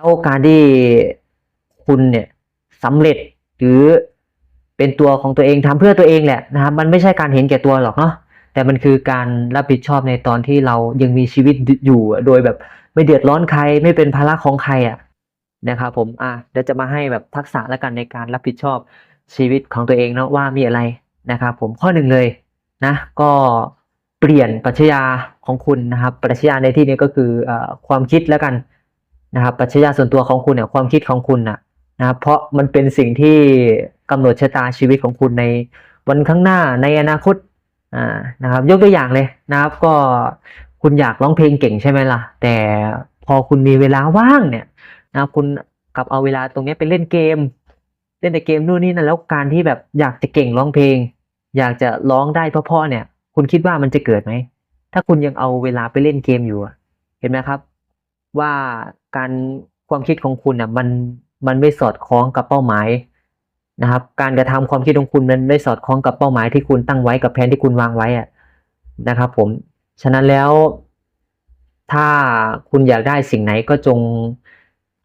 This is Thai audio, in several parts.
แล้วการที่คุณเนี่ยสำเร็จหรือเป็นตัวของตัวเองทำเพื่อตัวเองแหละนะครับมันไม่ใช่การเห็นแก่ตัวหรอกเนาะแต่มันคือการรับผิดชอบในตอนที่เรายังมีชีวิตอยู่โดยแบบไม่เดือดร้อนใครไม่เป็นภาระของใครอะนะครับผมอะเดี๋ยวจะมาให้แบบทักษะแล้วกันในการรับผิดชอบชีวิตของตัวเองเนาะว่ามีอะไรนะครับผมข้อหนึ่งเลยนะก็เปลี่ยนปรัชญาของคุณนะครับปรัชญาในที่นี้ก็คืออความคิดแล้วกัน นะครับปรัชญาส่วนตัวของคุณเนี่ยความคิดของคุณนะนะครับเพราะมันเป็นสิ่งที่กำหนดชะตาชีวิตของคุณในวันข้างหน้าในอนาคตอ่านะครับยกตัวอย่างเลยนะครับก็คุณอยากร้องเพลงเก่งใช่ไหมล่ะ แต่พอคุณมีเวลาว่างเนี่ยนะค,คุณกลับเอาเวลาตรงนี้ไปเล่นเกม เล่นแต่เกมนู่นนี่นั่นแล้วการที่แบบอยากจะเก่งร้องเพลง อยากจะร้องได้เพราะๆเนี่ย คุณคิดว่ามันจะเกิดไหมถ้าคุณยังเอาเวลาไปเล่นเกมอยู่เห็นไหมครับ ว่าการความคิดของคุณน่ะมันมันไม่สอดคล้องกับเป้าหมายนะครับ การกระทำความคิดของคุณมันไม่สอดคล้องกับเป้าหมายที่คุณตั้งไว้กับแผนที่คุณวางไว้อะนะครับ ผมฉะนั้นแล้วถ้าคุณอยากได้สิ่งไหนก็จง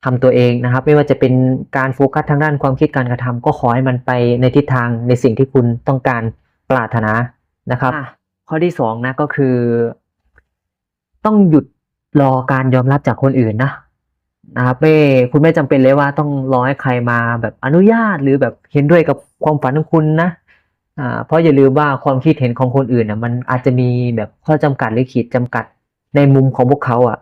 ทำตัวเองนะครับ ไม่ว่าจะเป็นการโฟกัสทางด้านความคิดการกระทำก็ขอให้มันไปในทิศทางในสิ่งที่คุณต้องการปรารถนานะครับ ข้อที่สองนะก็คือ ต้องหยุด รอการยอมรับจากคนอื่นนะนะครับไม่คุณไม่จำเป็นเลยว่าต้องรอให้ใครมาแบบอนุญาตหรือแบบเห็นด้วยกับความฝันของคุณนะอ่าเพราะอย่าลืมว่าความคิดเห็นของคนอื่นน่ะมันอาจจะมีแบบข้อจำกัดหรือขีดจำกัดในมุมของพวกเขาอะ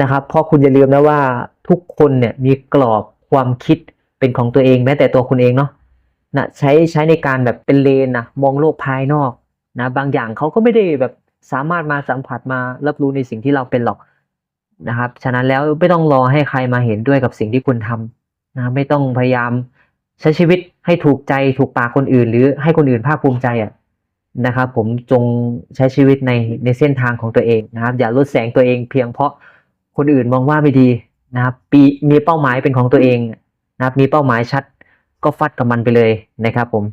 นะครับ เพราะคุณอย่าลืมนะว่าทุกคนเนี่ยมีกรอบความคิดเป็นของตัวเองแม้แต่ตัวคุณเองเนาะนะใช้ใช้ในการแบบเป็นเลนนะมองโลกภายนอกนะบางอย่างเขาก็ไม่ได้แบบสามารถมาสัมผัสมารับรู้ในสิ่งที่เราเป็นหรอก นะครับ ฉะนั้นแล้วไม่ต้องรอให้ใครมาเห็นด้วยกับสิ่งที่คุณทำนะไม่ต้องพยายามใช้ชีวิตให้ถูกใจถูกปากคนอื่น หรือให้คนอื่นภาคภูมิใจอะนะครับ ผมจงใช้ชีวิตในในเส้นทางของตัวเองนะครับ อย่าลดแสงตัวเองเพียงเพราะคนอื่นมองว่าไม่ดีนะครับปีมีเป้าหมายเป็นของตัวเองนะครับ มีเป้าหมายชัดก็ฟัดกับมันไปเลยนะครับผม